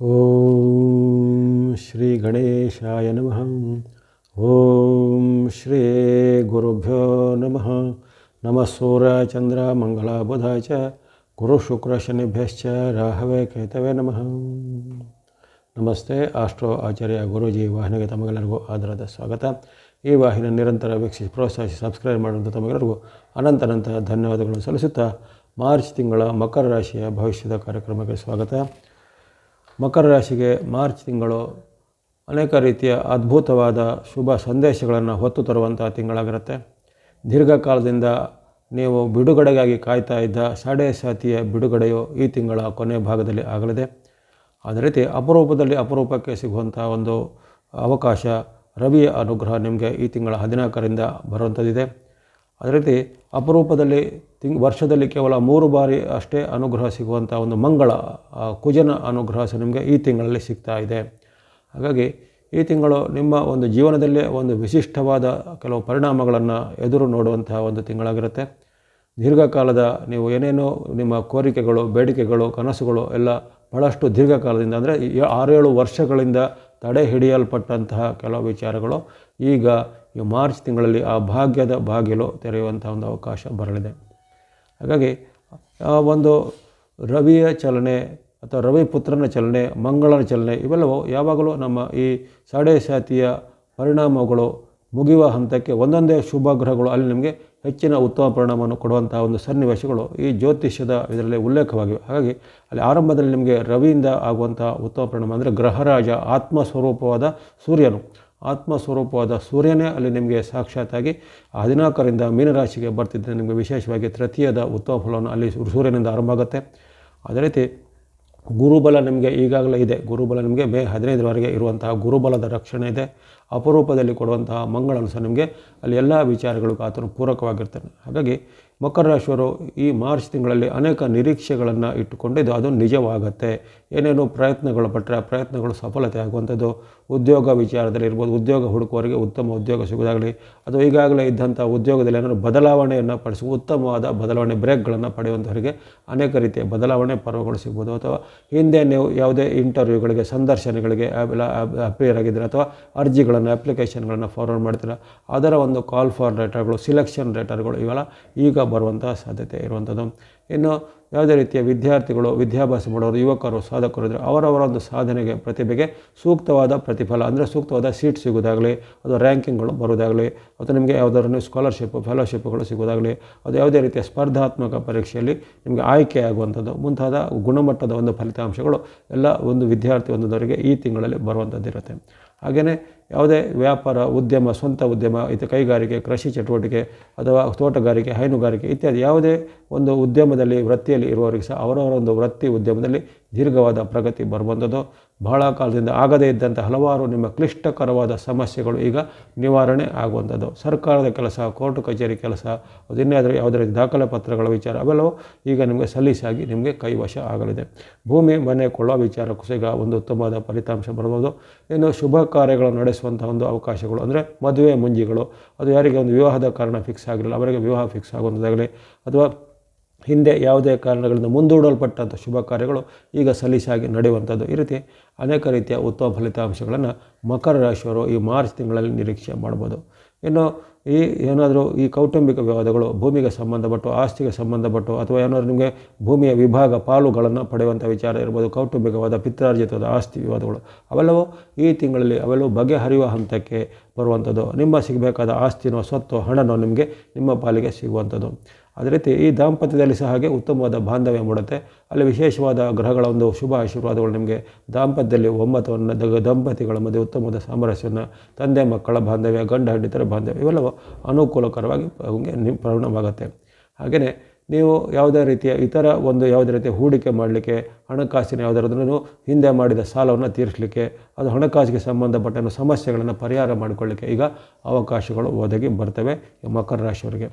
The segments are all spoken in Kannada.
ಓಂ ಶ್ರೀ ಗಣೇಶಾಯ ನಮಃ. ಓಂ ಶ್ರೀ ಗುರುಭ್ಯೋ ನಮಃ. ನಮಃ ಸೂರ್ಯ ಚಂದ್ರ ಮಂಗಳ ಬುಧ ಚ ಗುರು ಶುಕ್ರ ಶನಿಭ್ಯಶ್ಚ ರಾಹವೇ ಕೇತವೇ ನಮಃ. ನಮಸ್ತೆ ಆಸ್ಟ್ರೋ ಆಚಾರ್ಯ ಗುರೂಜಿ ವಾಹಿನಿಗೆ ತಮಗೆಲ್ಲರಿಗೂ ಆಧಾರದ ಸ್ವಾಗತ. ಈ ವಾಹಿನಿ ನಿರಂತರ ವೀಕ್ಷಿಸಿ ಪ್ರೋತ್ಸಾಹಿಸಿ ಸಬ್ಸ್ಕ್ರೈಬ್ ಮಾಡುವಂಥ ತಮಗೆಲ್ಲರಿಗೂ ಅನಂತನಂತ ಧನ್ಯವಾದಗಳನ್ನು ಸಲ್ಲಿಸುತ್ತಾ ಮಾರ್ಚ್ ತಿಂಗಳ ಮಕರ ರಾಶಿಯ ಭವಿಷ್ಯದ ಕಾರ್ಯಕ್ರಮಕ್ಕೆ ಸ್ವಾಗತ. ಮಕರ ರಾಶಿಗೆ ಮಾರ್ಚ್ ತಿಂಗಳು ಅನೇಕ ರೀತಿಯ ಅದ್ಭುತವಾದ ಶುಭ ಸಂದೇಶಗಳನ್ನು ಹೊತ್ತು ತರುವಂಥ ತಿಂಗಳಾಗಿರುತ್ತೆ. ದೀರ್ಘಕಾಲದಿಂದ ನೀವು ಬಿಡುಗಡೆಗಾಗಿ ಕಾಯ್ತಾ ಇದ್ದ ಸಾಡೆ ಸಾತಿಯ ಬಿಡುಗಡೆಯು ಈ ತಿಂಗಳ ಕೊನೆ ಭಾಗದಲ್ಲಿ ಆಗಲಿದೆ. ಅದೇ ರೀತಿ ಅಪರೂಪದಲ್ಲಿ ಅಪರೂಪಕ್ಕೆ ಸಿಗುವಂಥ ಒಂದು ಅವಕಾಶ ರವಿಯ ಅನುಗ್ರಹ ನಿಮಗೆ ಈ ತಿಂಗಳ ಹದಿನಾಲ್ಕರಿಂದ ಬರುವಂಥದ್ದಿದೆ. ಅದೇ ರೀತಿ ಅಪರೂಪದಲ್ಲಿ ತಿಂಗ್, ವರ್ಷದಲ್ಲಿ ಕೇವಲ ಮೂರು ಬಾರಿ ಅಷ್ಟೇ ಅನುಗ್ರಹ ಸಿಗುವಂಥ ಒಂದು ಮಂಗಳ ಕುಜನ ಅನುಗ್ರಹ ಸಹ ನಿಮಗೆ ಈ ತಿಂಗಳಲ್ಲಿ ಸಿಗ್ತಾ ಇದೆ. ಹಾಗಾಗಿ ಈ ತಿಂಗಳು ನಿಮ್ಮ ಒಂದು ಜೀವನದಲ್ಲೇ ಒಂದು ವಿಶಿಷ್ಟವಾದ ಕೆಲವು ಪರಿಣಾಮಗಳನ್ನು ಎದುರು ನೋಡುವಂತಹ ಒಂದು ತಿಂಗಳಾಗಿರುತ್ತೆ. ದೀರ್ಘಕಾಲದ ನೀವು ಏನೇನೋ ನಿಮ್ಮ ಕೋರಿಕೆಗಳು, ಬೇಡಿಕೆಗಳು, ಕನಸುಗಳು ಎಲ್ಲ ಬಹಳಷ್ಟು ದೀರ್ಘಕಾಲದಿಂದ ಅಂದರೆ ಆರೇಳು ವರ್ಷಗಳಿಂದ ತಡೆ ಹಿಡಿಯಲ್ಪಟ್ಟಂತಹ ಕೆಲವು ವಿಚಾರಗಳು. ಈಗ ಈ ಮಾರ್ಚ್ ತಿಂಗಳಲ್ಲಿ ಆ ಭಾಗ್ಯದ ಬಾಗಿಲು ತೆರೆಯುವಂಥ ಒಂದು ಅವಕಾಶ ಬರಲಿದೆ. ಹಾಗಾಗಿ ಆ ಒಂದು ರವಿಯ ಚಲನೆ ಅಥವಾ ರವಿ ಪುತ್ರನ ಚಲನೆ, ಮಂಗಳನ ಚಲನೆ ಇವೆಲ್ಲವೂ ಯಾವಾಗಲೂ ನಮ್ಮ ಈ ಸಾಡೆ ಸಾತಿಯ ಪರಿಣಾಮಗಳು ಮುಗಿಯುವ ಹಂತಕ್ಕೆ ಒಂದೊಂದೇ ಶುಭ ಗ್ರಹಗಳು ಅಲ್ಲಿ ನಿಮಗೆ ಹೆಚ್ಚಿನ ಉತ್ತಮ ಪರಿಣಾಮವನ್ನು ಕೊಡುವಂತಹ ಒಂದು ಸನ್ನಿವೇಶಗಳು ಈ ಜ್ಯೋತಿಷ್ಯದ ಇದರಲ್ಲಿ ಉಲ್ಲೇಖವಾಗಿವೆ. ಹಾಗಾಗಿ ಅಲ್ಲಿ ಆರಂಭದಲ್ಲಿ ನಿಮಗೆ ರವಿಯಿಂದ ಆಗುವಂಥ ಉತ್ತಮ ಪರಿಣಾಮ ಅಂದರೆ ಗ್ರಹರಾಜ ಆತ್ಮ ಸ್ವರೂಪವಾದ ಸೂರ್ಯನು. ಆತ್ಮ ಸ್ವರೂಪವಾದ ಸೂರ್ಯನೇ ಅಲ್ಲಿ ನಿಮಗೆ ಸಾಕ್ಷಾತ್ತಾಗಿ ಹದಿನಾಲ್ಕರಿಂದ ಮೀನರಾಶಿಗೆ ಬರ್ತಿದ್ದರೆ ನಿಮಗೆ ವಿಶೇಷವಾಗಿ ತೃತೀಯದ ಉತ್ತಮ ಫಲವನ್ನು ಅಲ್ಲಿ ಸೂರ್ಯನಿಂದ ಆರಂಭ ಆಗುತ್ತೆ ಅದೇ ರೀತಿ ಗುರುಬಲ ನಿಮಗೆ ಈಗಾಗಲೇ ಇದೆ. ಗುರುಬಲ ನಿಮಗೆ ಮೇ ಹದಿನೈದರವರೆಗೆ ಇರುವಂತಹ ಗುರುಬಲದ ರಕ್ಷಣೆ ಇದೆ. ಅಪರೂಪದಲ್ಲಿ ಕೊಡುವಂತಹ ಮಂಗಳನು ಸಹ ನಿಮಗೆ ಅಲ್ಲಿ ಎಲ್ಲ ವಿಚಾರಗಳಿಗೂ ಆತನು ಪೂರಕವಾಗಿರ್ತಾನೆ. ಹಾಗಾಗಿ ಮಕರ ರಾಶಿಯವರು ಈ ಮಾರ್ಚ್ ತಿಂಗಳಲ್ಲಿ ಅನೇಕ ನಿರೀಕ್ಷೆಗಳನ್ನು ಇಟ್ಟುಕೊಂಡಿದ್ದು ಅದು ನಿಜವಾಗತ್ತೆ. ಏನೇನು ಪ್ರಯತ್ನಗಳು ಪಟ್ಟರೆ ಆ ಪ್ರಯತ್ನಗಳು ಸಫಲತೆ ಆಗುವಂಥದ್ದು ಉದ್ಯೋಗ ವಿಚಾರದಲ್ಲಿ ಇರ್ಬೋದು, ಉದ್ಯೋಗ ಹುಡುಕುವವರಿಗೆ ಉತ್ತಮ ಉದ್ಯೋಗ ಸಿಗೋದಾಗಲಿ ಅಥವಾ ಈಗಾಗಲೇ ಇದ್ದಂಥ ಉದ್ಯೋಗದಲ್ಲಿ ಏನಾದರೂ ಬದಲಾವಣೆಯನ್ನು ಪಡಿಸಿ, ಉತ್ತಮವಾದ ಬದಲಾವಣೆ ಬ್ರೇಕ್ಗಳನ್ನು ಪಡೆಯುವಂಥವರಿಗೆ ಅನೇಕ ರೀತಿಯ ಬದಲಾವಣೆ ಪರ್ವಗಳು ಸಿಗ್ಬೋದು. ಅಥವಾ ಹಿಂದೆ ನೀವು ಯಾವುದೇ ಇಂಟರ್ವ್ಯೂಗಳಿಗೆ ಸಂದರ್ಶನಗಳಿಗೆ ಅಪಿಯರ್ ಆಗಿದ್ದರೆ ಅಥವಾ ಅರ್ಜಿಗಳನ್ನು ಅಪ್ಲಿಕೇಶನ್ಗಳನ್ನು ಫಾರ್ವರ್ಡ್ ಮಾಡ್ತೀರಾ? ಅದರ ಒಂದು ಕಾಲ್ ಫಾರ್ ಲೆಟರ್ಗಳು ಸಿಲೆಕ್ಷನ್ ಲೆಟರ್ಗಳು ಇವೆಲ್ಲ ಈಗ ಬರುವಂಥ ಸಾಧ್ಯತೆ ಇರುವಂಥದ್ದು. ಇನ್ನು ಯಾವುದೇ ರೀತಿಯ ವಿದ್ಯಾರ್ಥಿಗಳು, ವಿದ್ಯಾಭ್ಯಾಸ ಮಾಡೋರು ಯುವಕರು, ಸಾಧಕರು ಇದ್ದರೆ ಅವರವರ ಒಂದು ಸಾಧನೆಗೆ, ಪ್ರತಿಭೆಗೆ ಸೂಕ್ತವಾದ ಪ್ರತಿಫಲ, ಅಂದರೆ ಸೂಕ್ತವಾದ ಸೀಟ್ ಸಿಗೋದಾಗಲಿ ಅದು ರ್ಯಾಂಕಿಂಗ್ಗಳು ಬರೋದಾಗಲಿ ಅಥವಾ ನಿಮಗೆ ಯಾವುದಾದ್ರೂ ಸ್ಕಾಲರ್ಶಿಪ್, ಫೆಲೋಶಿಪ್ಗಳು ಸಿಗೋದಾಗಲಿ ಅದು ಯಾವುದೇ ರೀತಿಯ ಸ್ಪರ್ಧಾತ್ಮಕ ಪರೀಕ್ಷೆಯಲ್ಲಿ ನಿಮಗೆ ಆಯ್ಕೆ ಆಗುವಂಥದ್ದು. ಮುಂತಾದ ಗುಣಮಟ್ಟದ ಒಂದು ಫಲಿತಾಂಶಗಳು ಎಲ್ಲ ಒಂದು ವಿದ್ಯಾರ್ಥಿ ಒಂದವರಿಗೆ ಈ ತಿಂಗಳಲ್ಲಿ ಬರುವಂಥದ್ದು ಇರುತ್ತೆ ಹಾಗೆಯೇ ಯಾವುದೇ ವ್ಯಾಪಾರ, ಉದ್ಯಮ, ಸ್ವಂತ ಉದ್ಯಮ ಇದು ಕೈಗಾರಿಕೆ, ಕೃಷಿ ಚಟುವಟಿಕೆ ಅಥವಾ ತೋಟಗಾರಿಕೆ, ಹೈನುಗಾರಿಕೆ ಇತ್ಯಾದಿ ಯಾವುದೇ ಒಂದು ಉದ್ಯಮದಲ್ಲಿ, ವೃತ್ತಿಯಲ್ಲಿ ಇರುವವರಿಗೆ ಸಹ ಅವರವರ ಒಂದು ವೃತ್ತಿ ಉದ್ಯಮದಲ್ಲಿ ದೀರ್ಘವಾದ ಪ್ರಗತಿ ಬರುವಂಥದ್ದು. ಬಹಳ ಕಾಲದಿಂದ ಆಗದೇ ಇದ್ದಂಥ ಹಲವಾರು ನಿಮ್ಮ ಕ್ಲಿಷ್ಟಕರವಾದ ಸಮಸ್ಯೆಗಳು ಈಗ ನಿವಾರಣೆ ಆಗುವಂಥದ್ದು. ಸರ್ಕಾರದ ಕೆಲಸ, ಕೋರ್ಟ್ ಕಚೇರಿ ಕೆಲಸ ಇನ್ಯಾದರೂ ಯಾವುದೇ ರೀತಿ ದಾಖಲೆ ಪತ್ರಗಳ ವಿಚಾರ, ಅವೆಲ್ಲವೂ ಈಗ ನಿಮಗೆ ಸಲೀಸಾಗಿ ನಿಮಗೆ ಕೈವಶ ಆಗಲಿದೆ. ಭೂಮಿ, ಮನೆ ಕೊಳ್ಳೋ ವಿಚಾರಕ್ಕೂ ಸಹ ಒಂದು ಉತ್ತಮವಾದ ಫಲಿತಾಂಶ ಬರ್ಬೋದು. ಇನ್ನು ಶುಭ ಕಾರ್ಯಗಳನ್ನು ನಡೆಸುವಂಥ ಒಂದು ಅವಕಾಶಗಳು, ಅಂದರೆ ಮದುವೆ ಮುಂಜಿಗಳು, ಅದು ಯಾರಿಗೆ ಒಂದು ವಿವಾಹದ ಕಾರಣ ಫಿಕ್ಸ್ ಆಗಿರಲಿಲ್ಲ ಅವರಿಗೆ ವಿವಾಹ ಫಿಕ್ಸ್ ಆಗುವಂಥದ್ದಾಗಲಿ ಅಥವಾ ಹಿಂದೆ ಯಾವುದೇ ಕಾರಣಗಳಿಂದ ಮುಂದೂಡಲ್ಪಟ್ಟಂಥ ಶುಭ ಕಾರ್ಯಗಳು ಈಗ ಸಲೀಸಾಗಿ ನಡೆಯುವಂಥದ್ದು. ಈ ರೀತಿ ಅನೇಕ ರೀತಿಯ ಉತ್ತಮ ಫಲಿತಾಂಶಗಳನ್ನು ಮಕರ ರಾಶಿಯವರು ಈ ಮಾರ್ಚ್ ತಿಂಗಳಲ್ಲಿ ನಿರೀಕ್ಷೆ ಮಾಡ್ಬೋದು. ಇನ್ನು ಈ ಏನಾದರೂ ಈ ಕೌಟುಂಬಿಕ ವಿವಾದಗಳು, ಭೂಮಿಗೆ ಸಂಬಂಧಪಟ್ಟು, ಆಸ್ತಿಗೆ ಸಂಬಂಧಪಟ್ಟು ಅಥವಾ ಏನಾದರೂ ನಿಮಗೆ ಭೂಮಿಯ ವಿಭಾಗ ಪಾಲುಗಳನ್ನು ಪಡೆಯುವಂಥ ವಿಚಾರ ಇರ್ಬೋದು, ಕೌಟುಂಬಿಕವಾದ, ಪಿತ್ರಾರ್ಜಿತವಾದ, ಆಸ್ತಿ ವಿವಾದಗಳು, ಅವೆಲ್ಲವೂ ಈ ತಿಂಗಳಲ್ಲಿ ಅವೆಲ್ಲವೂ ಬಗೆಹರಿಯುವ ಹಂತಕ್ಕೆ ಬರುವಂಥದ್ದು. ನಿಮ್ಮ ಸಿಗಬೇಕಾದ ಆಸ್ತಿನೋ, ಸ್ವತ್ತು, ಹಣನೋ ನಿಮಗೆ ನಿಮ್ಮ ಪಾಲಿಗೆ ಸಿಗುವಂಥದ್ದು. ಅದೇ ರೀತಿ ಈ ದಾಂಪತ್ಯದಲ್ಲಿ ಸಹ ಹಾಗೆ ಉತ್ತಮವಾದ ಬಾಂಧವ್ಯ ಮೂಡುತ್ತೆ. ಅಲ್ಲಿ ವಿಶೇಷವಾದ ಗ್ರಹಗಳ ಒಂದು ಶುಭ ಆಶೀರ್ವಾದಗಳು ನಿಮಗೆ ದಾಂಪತ್ಯದಲ್ಲಿ ಒಮ್ಮತವನ್ನು ದ ದಂಪತಿಗಳ ಮಧ್ಯೆ ಉತ್ತಮವಾದ ಸಾಮರಸ್ಯವನ್ನು, ತಂದೆ ಮಕ್ಕಳ ಬಾಂಧವ್ಯ, ಗಂಡ ಹಂಡಿತರ ಬಾಂಧವ್ಯ ಇವೆಲ್ಲವೂ ಅನುಕೂಲಕರವಾಗಿ ನಿಮಗೆ ನಿ ಪರಿಣಾಮವಾಗುತ್ತೆ. ಹಾಗೆಯೇ ನೀವು ಯಾವುದೇ ರೀತಿಯ ಇತರ ಒಂದು ಯಾವುದೇ ರೀತಿಯ ಹೂಡಿಕೆ ಮಾಡಲಿಕ್ಕೆ, ಹಣಕಾಸಿನ ಯಾವುದಾದ್ರೂ ಹಿಂದೆ ಮಾಡಿದ ಸಾಲವನ್ನು ತೀರಿಸಲಿಕ್ಕೆ, ಅದು ಹಣಕಾಸಿಗೆ ಸಂಬಂಧಪಟ್ಟ ಸಮಸ್ಯೆಗಳನ್ನು ಪರಿಹಾರ ಮಾಡಿಕೊಳ್ಳಿಕ್ಕೆ ಈಗ ಅವಕಾಶಗಳು ಒದಗಿ ಬರ್ತವೆ. ಮಕರ ರಾಶಿಯವರಿಗೆ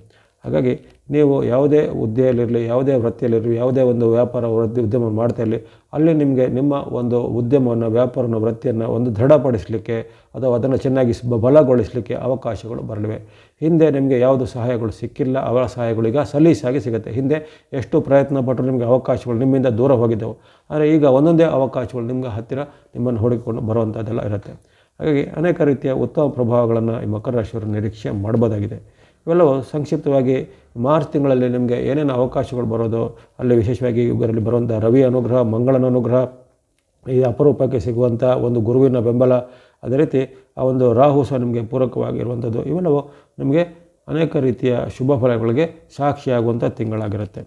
ಹಾಗಾಗಿ ನೀವು ಯಾವುದೇ ಹುದ್ದೆಯಲ್ಲಿರಲಿ ಯಾವುದೇ ವೃತ್ತಿಯಲ್ಲಿರಲಿ, ಯಾವುದೇ ಒಂದು ವ್ಯಾಪಾರ ವೃತ್ತಿ ಉದ್ಯಮ ಮಾಡ್ತಾ ಇರಲಿ, ಅಲ್ಲಿ ನಿಮಗೆ ನಿಮ್ಮ ಒಂದು ಉದ್ಯಮವನ್ನು, ವ್ಯಾಪಾರವನ್ನು, ವೃತ್ತಿಯನ್ನು ಒಂದು ದೃಢಪಡಿಸಲಿಕ್ಕೆ ಅಥವಾ ಅದನ್ನು ಚೆನ್ನಾಗಿ ಬಲಗೊಳಿಸಲಿಕ್ಕೆ ಅವಕಾಶಗಳು ಬರಲಿವೆ. ಹಿಂದೆ ನಿಮಗೆ ಯಾವುದು ಸಹಾಯಗಳು ಸಿಕ್ಕಿಲ್ಲ, ಅವರ ಸಹಾಯಗಳು ಈಗ ಸಲೀಸಾಗಿ ಸಿಗುತ್ತೆ. ಹಿಂದೆ ಎಷ್ಟು ಪ್ರಯತ್ನ ಪಟ್ಟರು ನಿಮಗೆ ಅವಕಾಶಗಳು ನಿಮ್ಮಿಂದ ದೂರ ಹೋಗಿದ್ದವು. ಆದರೆ ಈಗ ಒಂದೊಂದೇ ಅವಕಾಶಗಳು ನಿಮಗೆ ಹತ್ತಿರ ನಿಮ್ಮನ್ನು ಹುಡುಕಿಕೊಂಡು ಬರುವಂಥದ್ದೆಲ್ಲ ಇರುತ್ತೆ. ಹಾಗಾಗಿ ಅನೇಕ ರೀತಿಯ ಉತ್ತಮ ಪ್ರಭಾವಗಳನ್ನು ಈ ಮಕರ ರಾಶಿಯವರು ನಿರೀಕ್ಷೆ ಮಾಡ್ಬೋದಾಗಿದೆ. ಇವೆಲ್ಲವೂ ಸಂಕ್ಷಿಪ್ತವಾಗಿ ಮಾರ್ಚ್ ತಿಂಗಳಲ್ಲಿ ನಿಮಗೆ ಏನೇನು ಅವಕಾಶಗಳು ಬರೋದು, ಅಲ್ಲಿ ವಿಶೇಷವಾಗಿ ಇದರಲ್ಲಿ ಬರುವಂಥ ರವಿ ಅನುಗ್ರಹ, ಮಂಗಳನ ಅನುಗ್ರಹ, ಈ ಅಪರೂಪಕ್ಕೆ ಸಿಗುವಂಥ ಒಂದು ಗುರುವಿನ ಬೆಂಬಲ, ಅದೇ ರೀತಿ ಆ ಒಂದು ರಾಹು ಸಹ ನಿಮಗೆ ಪೂರಕವಾಗಿರುವಂಥದ್ದು, ಇವೆಲ್ಲವೂ ನಿಮಗೆ ಅನೇಕ ರೀತಿಯ ಶುಭ ಫಲಗಳಿಗೆ ಸಾಕ್ಷಿಯಾಗುವಂಥ ತಿಂಗಳಾಗಿರುತ್ತೆ.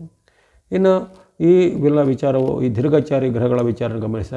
ಇನ್ನು ಈ ವಿಲ್ಲ ವಿಚಾರವು, ಈ ದೀರ್ಘಚಾರಿ ಗ್ರಹಗಳ ವಿಚಾರ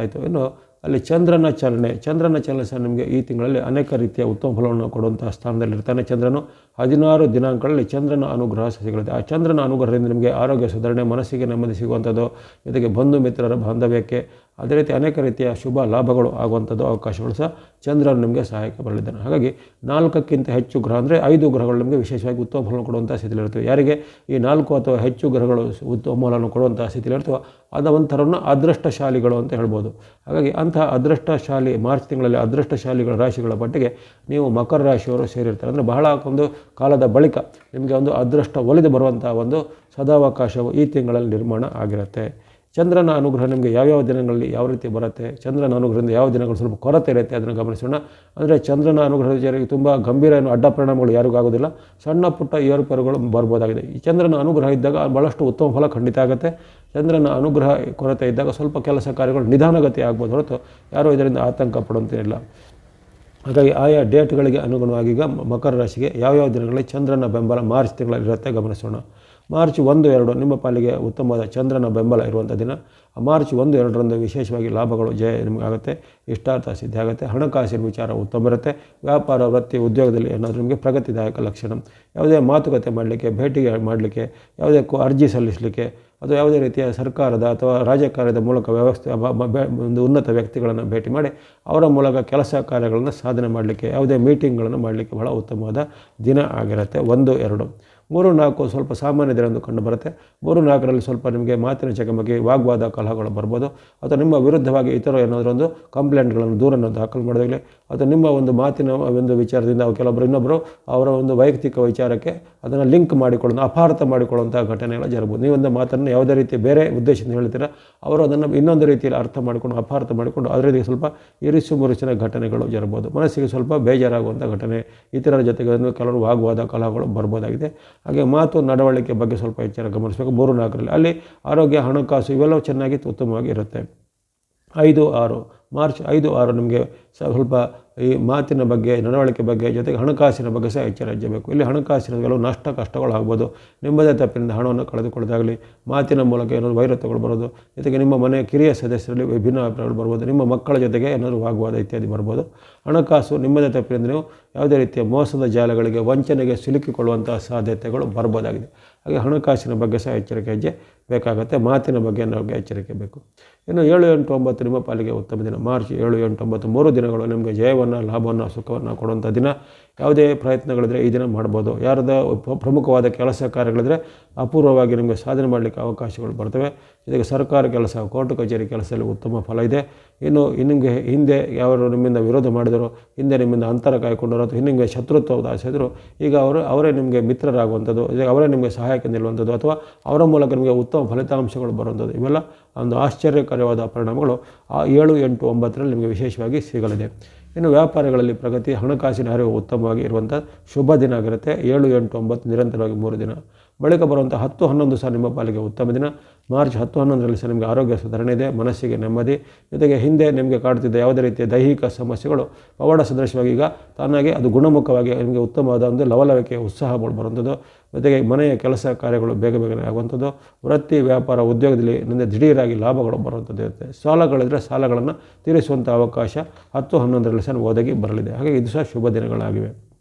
ಇತ್ತು ಇನ್ನು ಅಲ್ಲಿ ಚಂದ್ರನ ಚಲನೆ ಚಂದ್ರನ ಚಲನೆ ಸಹ ನಿಮಗೆ ಈ ತಿಂಗಳಲ್ಲಿ ಅನೇಕ ರೀತಿಯ ಉತ್ತಮ ಫಲವನ್ನು ಕೊಡುವಂಥ ಸ್ಥಾನದಲ್ಲಿರ್ತಾನೆ. ಚಂದ್ರನು ಹದಿನಾರು ದಿನಾಂಕಗಳಲ್ಲಿ ಚಂದ್ರನ ಅನುಗ್ರಹ ಸಹ ಆ ಚಂದ್ರನ ಅನುಗ್ರಹದಿಂದ ನಿಮಗೆ ಆರೋಗ್ಯ ಸುಧಾರಣೆ, ಮನಸ್ಸಿಗೆ ನೆಮ್ಮದಿ ಸಿಗುವಂಥದ್ದು, ಜೊತೆಗೆ ಬಂಧು ಮಿತ್ರರ ಬಾಂಧವ್ಯಕ್ಕೆ ಅದೇ ರೀತಿ ಅನೇಕ ರೀತಿಯ ಶುಭ ಲಾಭಗಳು ಆಗುವಂಥದ್ದು ಅವಕಾಶಗಳು ಸಹ ಚಂದ್ರನು ನಿಮಗೆ ಸಹಾಯಕ್ಕೆ ಬರಲಿದ್ದಾನೆ. ಹಾಗಾಗಿ ನಾಲ್ಕಕ್ಕಿಂತ ಹೆಚ್ಚು ಗ್ರಹ ಅಂದರೆ ಐದು ಗ್ರಹಗಳು ನಿಮಗೆ ವಿಶೇಷವಾಗಿ ಉತ್ತಮ ಫಲವನ್ನು ಕೊಡುವಂಥ ಸ್ಥಿತಿಲಿರ್ತವೆ ಯಾರಿಗೆ? ಈ ನಾಲ್ಕು ಅಥವಾ ಹೆಚ್ಚು ಗ್ರಹಗಳು ಉತ್ತಮ ಫಲವನ್ನು ಕೊಡುವಂಥ ಸ್ಥಿತಿಲಿರ್ತವೋ ಅದು ಒಂಥರನ್ನ ಅದೃಷ್ಟಶಾಲಿಗಳು ಅಂತ ಹೇಳ್ಬೋದು. ಹಾಗಾಗಿ ಅಂತಹ ಅದೃಷ್ಟಶಾಲಿ ಮಾರ್ಚ್ ತಿಂಗಳಲ್ಲಿ ಅದೃಷ್ಟಶಾಲಿಗಳ ರಾಶಿಗಳ ಪಟ್ಟಿಗೆ ನೀವು ಮಕರ ರಾಶಿಯವರು ಸೇರಿರ್ತಾರೆ. ಅಂದರೆ ಬಹಳ ಒಂದು ಕಾಲದ ಬಳಿಕ ನಿಮಗೆ ಒಂದು ಅದೃಷ್ಟ ಒಲಿದು ಬರುವಂಥ ಒಂದು ಸದಾವಕಾಶವು ಈ ತಿಂಗಳಲ್ಲಿ ನಿರ್ಮಾಣ ಆಗಿರುತ್ತೆ. ಚಂದ್ರನ ಅನುಗ್ರಹ ನಿಮಗೆ ಯಾವ್ಯಾವ ದಿನಗಳಲ್ಲಿ ಯಾವ ರೀತಿ ಬರುತ್ತೆ? ಚಂದ್ರನ ಅನುಗ್ರಹದಿಂದ ಯಾವ ದಿನಗಳು ಸ್ವಲ್ಪ ಕೊರತೆ ಇರುತ್ತೆ ಅದನ್ನು ಗಮನಿಸೋಣ. ಅಂದರೆ ಚಂದ್ರನ ಅನುಗ್ರಹದ ಜೊತೆಗೆ ತುಂಬ ಗಂಭೀರ ಏನು ಅಡ್ಡ ಪರಿಣಾಮಗಳು ಯಾರಿಗೂ ಆಗೋದಿಲ್ಲ. ಸಣ್ಣ ಪುಟ್ಟ ಏರುಪೇರುಗಳು ಬರ್ಬೋದಾಗಿದೆ. ಈ ಚಂದ್ರನ ಅನುಗ್ರಹ ಇದ್ದಾಗ ಭಾಳಷ್ಟು ಉತ್ತಮ ಫಲ ಖಂಡಿತ ಆಗುತ್ತೆ. ಚಂದ್ರನ ಅನುಗ್ರಹ ಕೊರತೆ ಇದ್ದಾಗ ಸ್ವಲ್ಪ ಕೆಲಸ ಕಾರ್ಯಗಳು ನಿಧಾನಗತಿ ಆಗ್ಬೋದು ಹೊರತು ಯಾರೂ ಇದರಿಂದ ಆತಂಕ ಪಡುವಂತಿಲ್ಲ. ಹಾಗಾಗಿ ಆಯಾ ಡೇಟ್ಗಳಿಗೆ ಅನುಗುಣವಾಗಿ ಈಗ ಮಕರ ರಾಶಿಗೆ ಯಾವ್ಯಾವ ದಿನಗಳಲ್ಲಿ ಚಂದ್ರನ ಬೆಂಬಲ ಮಾರ್ಚ್ ತಿಂಗಳಲ್ಲಿ ಇರುತ್ತೆ ಗಮನಿಸೋಣ. ಮಾರ್ಚ್ ಒಂದು, ಎರಡು ನಿಮ್ಮ ಪಾಲಿಗೆ ಉತ್ತಮವಾದ ಚಂದ್ರನ ಬೆಂಬಲ ಇರುವಂಥ ದಿನ. ಮಾರ್ಚ್ ಒಂದು, ಎರಡರಂದು ವಿಶೇಷವಾಗಿ ಲಾಭಗಳು ಜಯ ನಿಮಗಾಗುತ್ತೆ. ಇಷ್ಟಾರ್ಥ ಸಿದ್ಧಿ ಆಗುತ್ತೆ. ಹಣಕಾಸಿನ ವಿಚಾರ ಉತ್ತಮ ಇರುತ್ತೆ. ವ್ಯಾಪಾರ, ವೃತ್ತಿ, ಉದ್ಯೋಗದಲ್ಲಿ ಏನಾದರೂ ನಿಮಗೆ ಪ್ರಗತಿದಾಯಕ ಲಕ್ಷಣ. ಯಾವುದೇ ಮಾತುಕತೆ ಮಾಡಲಿಕ್ಕೆ, ಭೇಟಿಗೆ ಮಾಡಲಿಕ್ಕೆ, ಯಾವುದೇ ಅರ್ಜಿ ಸಲ್ಲಿಸಲಿಕ್ಕೆ, ಅದು ಯಾವುದೇ ರೀತಿಯ ಸರ್ಕಾರದ ಅಥವಾ ರಾಜಕಾರ್ಯದ ಮೂಲಕ ವ್ಯವಸ್ಥೆ ಒಂದು ಉನ್ನತ ವ್ಯಕ್ತಿಗಳನ್ನು ಭೇಟಿ ಮಾಡಿ, ಅವರ ಮೂಲಕ ಕೆಲಸ ಕಾರ್ಯಗಳನ್ನು ಸಾಧನೆ ಮಾಡಲಿಕ್ಕೆ, ಯಾವುದೇ ಮೀಟಿಂಗ್ಗಳನ್ನು ಮಾಡಲಿಕ್ಕೆ ಬಹಳ ಉತ್ತಮವಾದ ದಿನ ಆಗಿರುತ್ತೆ. ಒಂದು, ಎರಡು. ಮೂರು ನಾಲ್ಕು ಸ್ವಲ್ಪ ಸಾಮಾನ್ಯ ಎಂದು ಕಂಡು ಬರುತ್ತೆ. ಮೂರು ನಾಲ್ಕರಲ್ಲಿ ಸ್ವಲ್ಪ ನಿಮಗೆ ಮಾತಿನ ಚಕಮಕಿ, ವಾಗ್ವಾದ, ಕಲಹಗಳು ಬರ್ಬೋದು. ಅಥವಾ ನಿಮ್ಮ ವಿರುದ್ಧವಾಗಿ ಇತರ ಏನಾದರೂ ಒಂದು ಕಂಪ್ಲೇಂಟ್ಗಳನ್ನು ದೂರನ್ನು ದಾಖಲು ಮಾಡೋದಾಗಲಿ ಅಥವಾ ನಿಮ್ಮ ಒಂದು ಮಾತಿನ ಒಂದು ವಿಚಾರದಿಂದ ಕೆಲವೊಬ್ಬರು ಇನ್ನೊಬ್ಬರು ಅವರ ಒಂದು ವೈಯಕ್ತಿಕ ವಿಚಾರಕ್ಕೆ ಅದನ್ನು ಲಿಂಕ್ ಮಾಡಿಕೊಳ್ಳೋ ಅಪಾರ್ಥ ಮಾಡಿಕೊಳ್ಳುವಂಥ ಘಟನೆಗಳು ಜರಬಹುದು ನೀವೊಂದು ಮಾತನ್ನು ಯಾವುದೇ ರೀತಿ ಬೇರೆ ಉದ್ದೇಶದಿಂದ ಹೇಳ್ತೀರಾ, ಅವರು ಅದನ್ನು ಇನ್ನೊಂದು ರೀತಿಯಲ್ಲಿ ಅರ್ಥ ಮಾಡಿಕೊಂಡು, ಅಪಾರ್ಥ ಮಾಡಿಕೊಂಡು ಅದರಲ್ಲಿ ಸ್ವಲ್ಪ ಇರಿಸು ಮುರಿಸಿನ ಘಟನೆಗಳು ಜರಬಹುದು ಮನಸ್ಸಿಗೆ ಸ್ವಲ್ಪ ಬೇಜಾರಾಗುವಂಥ ಘಟನೆ ಇತರರ ಜೊತೆಗೆ ಕೆಲವರು ವಾಗ್ವಾದ ಕಲಹಗಳು ಬರ್ಬೋದಾಗಿದೆ. ಹಾಗೆ ಮಾತು ನಡವಳಿಕೆ ಬಗ್ಗೆ ಸ್ವಲ್ಪ ಎಚ್ಚರ ಗಮನಿಸಬೇಕು. ಮೂರು ನಾಲ್ಕರಲ್ಲಿ ಅಲ್ಲಿ ಆರೋಗ್ಯ, ಹಣಕಾಸು ಇವೆಲ್ಲವೂ ಚೆನ್ನಾಗಿ ಉತ್ತಮವಾಗಿ ಇರುತ್ತೆ. ಐದು, ಆರು. ಮಾರ್ಚ್ ಐದು ಆರು ನಿಮಗೆ ಸ್ವಲ್ಪ ಈ ಮಾತಿನ ಬಗ್ಗೆ, ನಡವಳಿಕೆ ಬಗ್ಗೆ ಜೊತೆಗೆ ಹಣಕಾಸಿನ ಬಗ್ಗೆ ಸಹ ಎಚ್ಚರ ವಹಿಸಬೇಕು ಇಲ್ಲಿ ಹಣಕಾಸಿನ ಕೆಲವು ನಷ್ಟ ಕಷ್ಟಗಳು ಆಗ್ಬೋದು. ನಿಮ್ಮದೇ ತಪ್ಪಿನಿಂದ ಹಣವನ್ನು ಕಳೆದುಕೊಳ್ಳೋದಾಗಲಿ, ಮಾತಿನ ಮೂಲಕ ಏನಾದರೂ ವೈರತ್ವಗಳು ಬರೋದು, ಜೊತೆಗೆ ನಿಮ್ಮ ಮನೆಯ ಕಿರಿಯ ಸದಸ್ಯರಲ್ಲಿ ವಿಭಿನ್ನ ಅಭಿಪ್ರಾಯಗಳು ಬರ್ಬೋದು, ನಿಮ್ಮ ಮಕ್ಕಳ ಜೊತೆಗೆ ಏನಾದರೂ ವಾಗ್ವಾದ ಇತ್ಯಾದಿ ಬರ್ಬೋದು. ಹಣಕಾಸು ನಿಮ್ಮದೇ ತಪ್ಪಿನಿಂದ ನೀವು ಯಾವುದೇ ರೀತಿಯ ಮೋಸದ ಜಾಲಗಳಿಗೆ, ವಂಚನೆಗೆ ಸಿಲುಕಿಕೊಳ್ಳುವಂತಹ ಸಾಧ್ಯತೆಗಳು ಬರ್ಬೋದಾಗಿದೆ. ಹಾಗೆ ಹಣಕಾಸಿನ ಬಗ್ಗೆ ಸಹ ಎಚ್ಚರಿಕೆ ಹೆಜ್ಜೆ ಬೇಕಾಗುತ್ತೆ. ಮಾತಿನ ಬಗ್ಗೆ ನಮಗೆ ಎಚ್ಚರಿಕೆ ಬೇಕು. ಇನ್ನು ಏಳು ಎಂಟು ಒಂಬತ್ತು ನಿಮ್ಮ ಪಾಲಿಗೆ ಉತ್ತಮ ದಿನ. ಮಾರ್ಚ್ ಏಳು ಎಂಟು ಒಂಬತ್ತು ಮೂರು ದಿನಗಳು ನಿಮಗೆ ಜಯವನ್ನು, ಲಾಭವನ್ನು, ಸುಖವನ್ನು ಕೊಡುವಂಥ ದಿನ. ಯಾವುದೇ ಪ್ರಯತ್ನಗಳಿದ್ರೆ ಈ ದಿನ ಮಾಡ್ಬೋದು. ಯಾರದ ಪ್ರಮುಖವಾದ ಕೆಲಸ ಕಾರ್ಯಗಳಿದ್ರೆ ಅಪೂರ್ವವಾಗಿ ನಿಮಗೆ ಸಾಧನೆ ಮಾಡಲಿಕ್ಕೆ ಅವಕಾಶಗಳು ಬರ್ತವೆ. ಇದಕ್ಕೆ ಸರ್ಕಾರ ಕೆಲಸ, ಕೋರ್ಟ್ ಕಚೇರಿ ಕೆಲಸದಲ್ಲಿ ಉತ್ತಮ ಫಲ ಇದೆ. ಇನ್ನು ನಿಮಗೆ ಹಿಂದೆ ಯಾರು ನಿಮ್ಮಿಂದ ವಿರೋಧ ಮಾಡಿದರು, ಹಿಂದೆ ನಿಮ್ಮಿಂದ ಅಂತರ ಕಾಯ್ಕೊಂಡರು ಅಥವಾ ನಿಮಗೆ ಶತ್ರುತ್ವದ ಆಸೆದರು ಈಗ ಅವರು, ಅವರೇ ನಿಮಗೆ ಮಿತ್ರರಾಗುವಂಥದ್ದು ಇದಕ್ಕೆ ಅವರೇ ನಿಮಗೆ ಸಹಾಯಕ್ಕೆ ನಿಲ್ಲುವಂಥದ್ದು ಅಥವಾ ಅವರ ಮೂಲಕ ನಿಮಗೆ ಉತ್ತಮ ಫಲಿತಾಂಶಗಳು ಬರುವಂಥದ್ದು, ಇವೆಲ್ಲ ಒಂದು ಆಶ್ಚರ್ಯಕರವಾದ ಪರಿಣಾಮಗಳು. ಆ ಏಳು ಎಂಟು ಒಂಬತ್ತರಲ್ಲಿ ನಿಮಗೆ ವಿಶೇಷವಾಗಿ ಸಿಗಲಿದೆ. ಇನ್ನು ವ್ಯಾಪಾರಗಳಲ್ಲಿ ಪ್ರಗತಿ, ಹಣಕಾಸಿನ ಹರಿವು ಉತ್ತಮವಾಗಿ ಇರುವಂಥ ಶುಭ ದಿನ ಆಗಿರುತ್ತೆ. ಏಳು ಎಂಟು ಒಂಬತ್ತು ನಿರಂತರವಾಗಿ ಮೂರು ದಿನ. ಬಳಿಕ ಬರುವಂಥ ಹತ್ತು ಹನ್ನೊಂದು ಸಹ ನಿಮ್ಮ ಪಾಲಿಗೆ ಉತ್ತಮ ದಿನ. ಮಾರ್ಚ್ ಹತ್ತು ಹನ್ನೊಂದರಲ್ಲಿ ಸಹ ನಿಮಗೆ ಆರೋಗ್ಯ ಸುಧಾರಣೆ ಇದೆ, ಮನಸ್ಸಿಗೆ ನೆಮ್ಮದಿ, ಜೊತೆಗೆ ಹಿಂದೆ ನಿಮಗೆ ಕಾಡ್ತಿದ್ದ ಯಾವುದೇ ರೀತಿಯ ದೈಹಿಕ ಸಮಸ್ಯೆಗಳು ಪವಾಡ ಸದೃಶವಾಗಿ ಈಗ ತಾನಾಗಿ ಅದು ಗುಣಮುಖವಾಗಿ ನಿಮಗೆ ಉತ್ತಮವಾದ ಒಂದು ಲವಲವಿಕೆ ಉತ್ಸಾಹ ಬರುವಂಥದ್ದು. ಜೊತೆಗೆ ಮನೆಯ ಕೆಲಸ ಕಾರ್ಯಗಳು ಬೇಗ ಬೇಗನೆ ಆಗುವಂಥದ್ದು. ವೃತ್ತಿ, ವ್ಯಾಪಾರ, ಉದ್ಯೋಗದಲ್ಲಿ ನಿಮಗೆ ದಿಢೀರಾಗಿ ಲಾಭಗಳು ಬರುವಂಥದ್ದು ಇರುತ್ತೆ. ಸಾಲಗಳಿದ್ರೆ ಸಾಲಗಳನ್ನು ತೀರಿಸುವಂಥ ಅವಕಾಶ ಹತ್ತು ಹನ್ನೊಂದರಲ್ಲಿ ಸಹ ಒದಗಿ ಬರಲಿದೆ. ಹಾಗೆ ಇದು ಸಹ ಶುಭ ದಿನಗಳಾಗಿವೆ.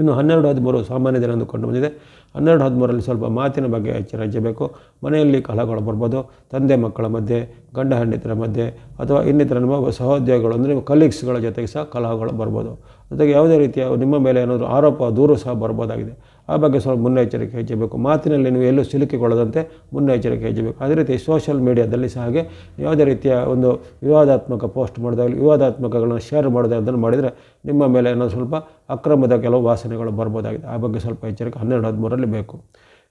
ಇನ್ನು ಹನ್ನೆರಡು ಹದಿಮೂರು ಸಾಮಾನ್ಯ ದಿನ ಎಂದು ಕಂಡು ಬಂದಿದೆ. ಹನ್ನೆರಡು ಹದಿಮೂರಲ್ಲಿ ಸ್ವಲ್ಪ ಮಾತಿನ ಬಗ್ಗೆ ಎಚ್ಚರ ವಹಿಸಬೇಕು ಮನೆಯಲ್ಲಿ ಕಲಹಗಳು ಬರ್ಬೋದು. ತಂದೆ ಮಕ್ಕಳ ಮಧ್ಯೆ, ಗಂಡ ಹೆಂಡತಿರ ಮಧ್ಯೆ ಅಥವಾ ಇನ್ನಿತರ ನಿಮ್ಮ ಸಹೋದ್ಯೋಗಿಗಳು ಅಂದರೆ ಕಲೀಗ್ಸ್ಗಳ ಜೊತೆಗೆ ಸಹ ಕಲಹಗಳು ಬರ್ಬೋದು. ಜೊತೆಗೆ ಯಾವುದೇ ರೀತಿಯ ನಿಮ್ಮ ಮೇಲೆ ಏನಾದರೂ ಆರೋಪ, ದೂರು ಸಹ ಬರ್ಬೋದಾಗಿದೆ. ಆ ಬಗ್ಗೆ ಸ್ವಲ್ಪ ಮುನ್ನೆಚ್ಚರಿಕೆ ಹೆಚ್ಚಬೇಕು. ಮಾತಿನಲ್ಲಿ ನೀವು ಎಲ್ಲೂ ಸಿಲುಕಿಕೊಳ್ಳದಂತೆ ಮುನ್ನೆಚ್ಚರಿಕೆ ಹೆಚ್ಚಬೇಕು. ಅದೇ ರೀತಿ ಸೋಷಿಯಲ್ ಮೀಡಿಯಾದಲ್ಲಿ ಸಹ ಹಾಗೆ ಯಾವುದೇ ರೀತಿಯ ಒಂದು ವಿವಾದಾತ್ಮಕ ಪೋಸ್ಟ್ ಮಾಡಿದಾಗಲಿ, ವಿವಾದಾತ್ಮಕಗಳನ್ನು ಶೇರ್ ಮಾಡೋದಾದನ್ನು ಮಾಡಿದರೆ ನಿಮ್ಮ ಮೇಲೆ ಏನೋ ಸ್ವಲ್ಪ ಅಕ್ರಮದ ಕೆಲವು ವಾಸನೆಗಳು ಬರ್ಬೋದಾಗಿದೆ. ಆ ಬಗ್ಗೆ ಸ್ವಲ್ಪ ಎಚ್ಚರಿಕೆ ಹನ್ನೆರಡು ಹದಿಮೂರರಲ್ಲಿ ಬೇಕು.